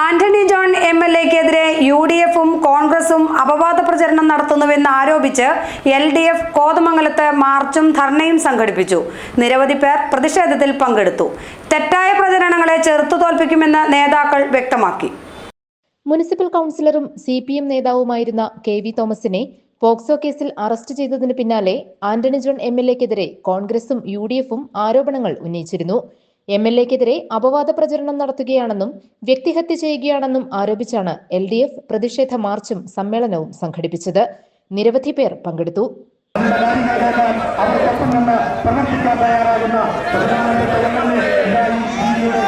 Antony John M L എക്കെതിരെ U D എഫും കോൺഗ്രസും അപവാദ പ്രചരണം നടത്തുന്നുവെന്ന് ആരോപിച്ച് എൽ ഡി എഫ് കോതമംഗലത്ത് മാർച്ചും ധർണയും സംഘടിപ്പിച്ചു. നിരവധി പേർ പ്രതിഷേധത്തിൽ പങ്കെടുത്തു. തെറ്റായ പ്രചരണങ്ങളെ ചെറുത്തു തോൽപ്പിക്കുമെന്ന് നേതാക്കൾ വ്യക്തമാക്കി. മുനിസിപ്പൽ കൗൺസിലറും സി പി എം നേതാവുമായിരുന്ന കെ വി തോമസിനെ പോക്സോ കേസിൽ അറസ്റ്റ് ചെയ്തതിന് പിന്നാലെ ആന്റണി ജോൺ എം എൽ എക്കെതിരെ കോൺഗ്രസും യു ഡി എഫും ആരോപണങ്ങൾ ഉന്നയിച്ചിരുന്നു. എം എൽ എക്കെതിരെ അപവാദ പ്രചരണം നടത്തുകയാണെന്നും വ്യക്തിഹത്യ ചെയ്യുകയാണെന്നും ആരോപിച്ചാണ് എൽ ഡി എഫ് പ്രതിഷേധ മാർച്ചും സമ്മേളനവും സംഘടിപ്പിച്ചത്. നിരവധി പേർ പങ്കെടുത്തു കാര്യങ്ങളേക്കാൻ അവർക്കൊപ്പം നിന്ന് പ്രവർത്തിക്കാൻ തയ്യാറാകുന്ന പ്രധാനമന്ത്രി എം എൽ എ ഇതായി ഇന്ത്യയുടെ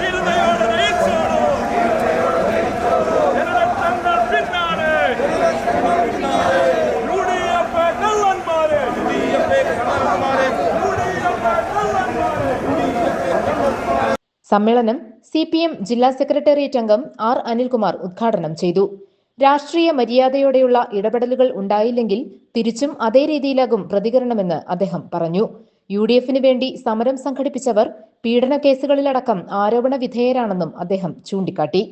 ഇരുന്നയോട് വീഴ്ചയോടോ ജനരക്ഷങ്ങൾ പിന്നാലെ യു ഡി എഫ് കള്ളന്മാരെ യു ഡി എഫ് കള്ളന്മാരെ യു ഡി എഫ് കള്ളന്മാരെ സമ്മേളനം സി പി എം ജില്ലാ സെക്രട്ടേറിയറ്റ് അംഗം ആർ അനിൽകുമാർ ഉദ്ഘാടനം ചെയ്തു. രാഷ്ട്രീയ മര്യാദയോടെയുള്ള ഇടപെടലുകൾ ഉണ്ടായില്ലെങ്കിൽ തിരിച്ചും അതേ രീതിയിലാകും പ്രതികരണമെന്ന് അദ്ദേഹം പറഞ്ഞു. യു ഡി എഫിന് വേണ്ടി സമരം സംഘടിപ്പിച്ചവർ പീഡന കേസുകളിലടക്കം ആരോപണ വിധേയരാണെന്നും അദ്ദേഹം ചൂണ്ടിക്കാട്ടി.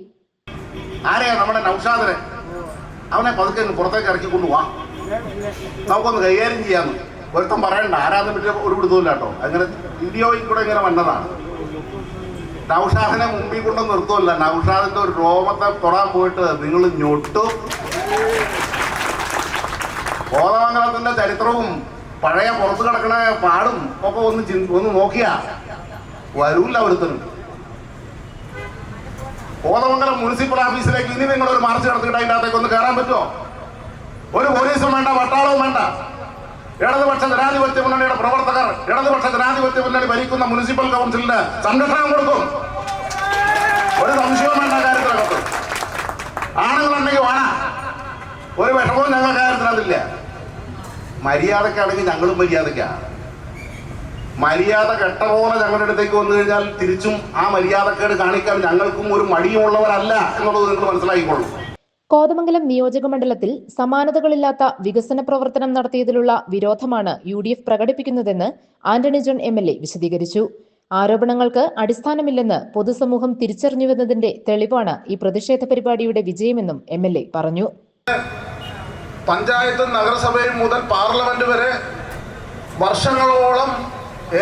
ആരെയാ നമ്മുടെ നൗഷാദിനെ? അവനെ പതുക്കെ പുറത്തേക്ക് ഇറക്കി കൊണ്ടുപോവാ നമുക്കൊന്ന് കൈകാര്യം ചെയ്യാമെന്ന് ഒരുത്തം പറയണ്ട. ആരാധന ഒരു കേട്ടോ അങ്ങനെ വീഡിയോയിൽ കൂടെ ഇങ്ങനെ വന്നതാണ്. നൗഷാദിനെ മുമ്പിൽ കൊണ്ട് നിർത്തുമല്ല നൗഷാദിന്റെ ഒരു രോമത്തെ തൊടാൻ പോയിട്ട് നിങ്ങൾ ഞൊട്ടു. കോതമംഗലത്തിന്റെ ചരിത്രവും പഴയ പുറത്തു കിടക്കണ പാടും ഒക്കെ ഒന്ന് ചിന് ഒന്ന് നോക്കിയാ വരൂല്ല ഒരുത്തനും. കോതമംഗലം മുനിസിപ്പൽ ഓഫീസിലേക്ക് ഇനി നിങ്ങൾ ഒരു മാർച്ച് നടത്തിയിട്ട് അതിന്റെ അകത്തേക്ക് ഒന്ന് കയറാൻ പറ്റുമോ? ഒരു പോലീസും വേണ്ട പട്ടാളവും വേണ്ട. ഇടതുപക്ഷ ജനാധിപത്യ മുന്നണിയുടെ പ്രവർത്തകർ ഇടതുപക്ഷ ജനാധിപത്യ മുന്നണി ഭരിക്കുന്ന മുനിസിപ്പൽ കൗൺസിലിന് സംരക്ഷണം കൊടുക്കും. ഒരു സംശയവും വേണ്ട കാര്യത്തിലകത്ത് ആണുങ്ങളുണ്ടെങ്കിൽ വേണ ഒരു വിഷമവും ഞങ്ങൾ കാര്യത്തിനകത്തില്ല. മര്യാദക്കാണെങ്കിൽ ഞങ്ങളും മര്യാദക്കാണ് മര്യാദ കെട്ട പോലെ ഞങ്ങളുടെ അടുത്തേക്ക് വന്നു കഴിഞ്ഞാൽ തിരിച്ചും ആ മര്യാദക്കേട് കാണിക്കാൻ ഞങ്ങൾക്കും ഒരു മടിയുമുള്ളവരല്ല എന്നുള്ളത് നിങ്ങൾ മനസ്സിലാക്കിക്കൊള്ളൂ കോതമംഗലം നിയോജക മണ്ഡലത്തിൽ സമാനതകളില്ലാത്ത വികസന പ്രവർത്തനം നടത്തിയതിലുള്ള വിരോധമാണ് U D F പ്രകടിപ്പിക്കുന്നതെന്ന് Antony John M L A വിശദീകരിച്ചു. ആരോപണങ്ങൾക്ക് അടിസ്ഥാനമില്ലെന്ന് പൊതുസമൂഹം തിരിച്ചറിഞ്ഞുവെന്നതിന്റെ തെളിവാണ് ഈ പ്രതിഷേധ പരിപാടിയുടെ വിജയമെന്നും എം എൽ എ പറഞ്ഞു. പഞ്ചായത്തും നഗരസഭയും മുതൽ പാർലമെന്റ് വരെ വർഷങ്ങളോളം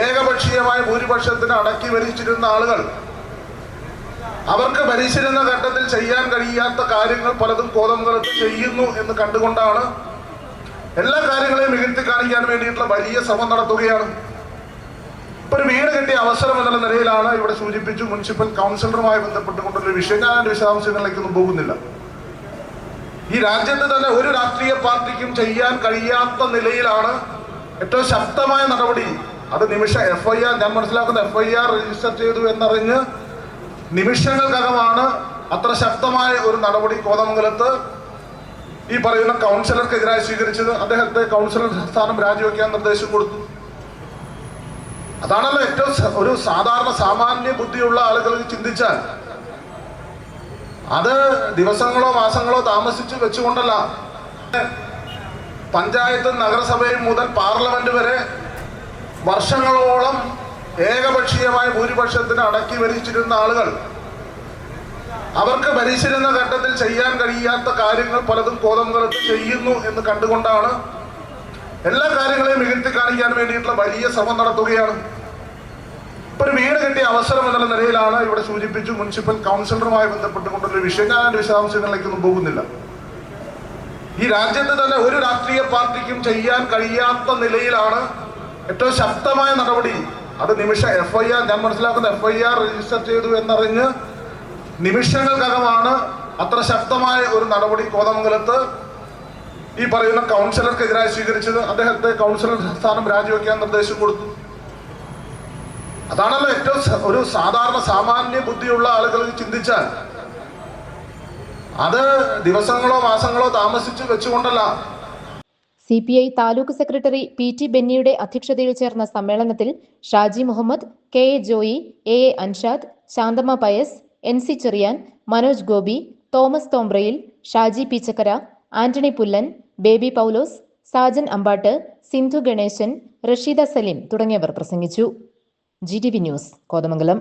ഏകപക്ഷീയമായ ഭൂരിപക്ഷത്തിന് അടക്കി ഭരിച്ചിരുന്ന ആളുകൾ അവർക്ക് ഭരിച്ചിരുന്ന ഘട്ടത്തിൽ ചെയ്യാൻ കഴിയാത്ത കാര്യങ്ങൾ പലതും കോതമംഗലത്ത് ചെയ്യുന്നു എന്ന് കണ്ടുകൊണ്ടാണ് എല്ലാ കാര്യങ്ങളെയും മികത്തി കാണിക്കാൻ വേണ്ടിയിട്ടുള്ള വലിയ ശ്രമം നടത്തുകയാണ്. ഇപ്പൊ ഒരു വീട് കിട്ടിയ അവസരം എന്നുള്ള നിലയിലാണ് ഇവിടെ സൂചിപ്പിച്ചു മുനിസിപ്പൽ കൗൺസിലറുമായി ബന്ധപ്പെട്ടുകൊണ്ടുള്ള വിഷയം. ഞാൻ അതിന്റെ വിശദാംശങ്ങളിലേക്കൊന്നും പോകുന്നില്ല. ഈ രാജ്യത്ത് തന്നെ ഒരു രാഷ്ട്രീയ പാർട്ടിക്കും ചെയ്യാൻ കഴിയാത്ത നിലയിലാണ് ഏറ്റവും ശക്തമായ നടപടി. അത് നിമിഷം എഫ് ഐ ആർ ഞാൻ മനസ്സിലാക്കുന്ന എഫ് ഐ ആർ രജിസ്റ്റർ ചെയ്തു എന്നറിഞ്ഞ് നിമിഷങ്ങൾക്കകമാണ് അത്ര ശക്തമായ ഒരു നടപടി കോതമംഗലത്ത് ഈ പറയുന്ന കൗൺസിലർക്കെതിരായി സ്വീകരിച്ചത്. അദ്ദേഹത്തെ കൗൺസിലർ സ്ഥാനം രാജിവെക്കാൻ നിർദ്ദേശം കൊടുത്തു. അതാണല്ലോ ഏറ്റവും ഒരു സാധാരണ സാമാന്യ ബുദ്ധിയുള്ള ആളുകൾ ചിന്തിച്ചാൽ. അത് ദിവസങ്ങളോ മാസങ്ങളോ താമസിച്ച് വെച്ചുകൊണ്ടല്ല. പഞ്ചായത്തും നഗരസഭയും മുതൽ പാർലമെന്റ് വരെ വർഷങ്ങളോളം ഏകപക്ഷീയമായ ഭൂരിപക്ഷത്തിന് അടക്കി ഭരിച്ചിരുന്ന ആളുകൾ അവർക്ക് ഭരിച്ചിരുന്ന ഘട്ടത്തിൽ ചെയ്യാൻ കഴിയാത്ത കാര്യങ്ങൾ പലതും കോതമംഗലത്ത് ചെയ്യുന്നു എന്ന് കണ്ടുകൊണ്ടാണ് എല്ലാ കാര്യങ്ങളെയും മികത്തി കാണിക്കാൻ വേണ്ടിയിട്ടുള്ള വലിയ ശ്രമം നടത്തുകയാണ്. ഇപ്പൊ ഒരു വീട് കിട്ടിയ അവസരം എന്നുള്ള നിലയിലാണ് ഇവിടെ സൂചിപ്പിച്ചു മുനിസിപ്പൽ കൗൺസിലറുമായി ബന്ധപ്പെട്ടുകൊണ്ടൊരു വിഷയം. ഞാൻ അതിന്റെ വിശദാംശങ്ങളിലേക്കൊന്നും പോകുന്നില്ല. ഈ രാജ്യത്ത് തന്നെ ഒരു രാഷ്ട്രീയ പാർട്ടിക്കും ചെയ്യാൻ കഴിയാത്ത നിലയിലാണ് ഏറ്റവും ശക്തമായ നടപടി അത് നിമിഷ എഫ് ഐ ആർ ഞാൻ മനസ്സിലാക്കുന്ന എഫ് ഐ ആർ രജിസ്റ്റർ ചെയ്തു എന്നറിഞ്ഞ് നിമിഷങ്ങൾക്കകമാണ് അത്ര ശക്തമായ ഒരു നടപടി കോതമംഗലത്ത് ഈ പറയുന്ന കൗൺസിലർക്കെതിരായി സ്വീകരിച്ചത്. അദ്ദേഹത്തെ കൗൺസിലർ സ്ഥാനം രാജിവെക്കാൻ നിർദ്ദേശം കൊടുത്തു. അതാണല്ലോ ഏറ്റവും ഒരു സാധാരണ സാമാന്യ ബുദ്ധിയുള്ള ആളുകൾ ചിന്തിച്ചാൽ. അത് ദിവസങ്ങളോ മാസങ്ങളോ താമസിച്ച് വെച്ചുകൊണ്ടല്ല. C P I taluk secretary P T ബെന്നിയുടെ അധ്യക്ഷതയിൽ ചേർന്ന സമ്മേളനത്തിൽ Shaji Muhammad K A Joy A A Anshad Shanthamma Pius N C Cherian Manoj Gopi Thomas Thombrayil Shaji Peechakkara Antony Pullan Baby Paulose Sajan Ambatt Sindhu Ganeshan Rasheeda Saleem തുടങ്ങിയവർ പ്രസംഗിച്ചു. G T V news Kothamangalam.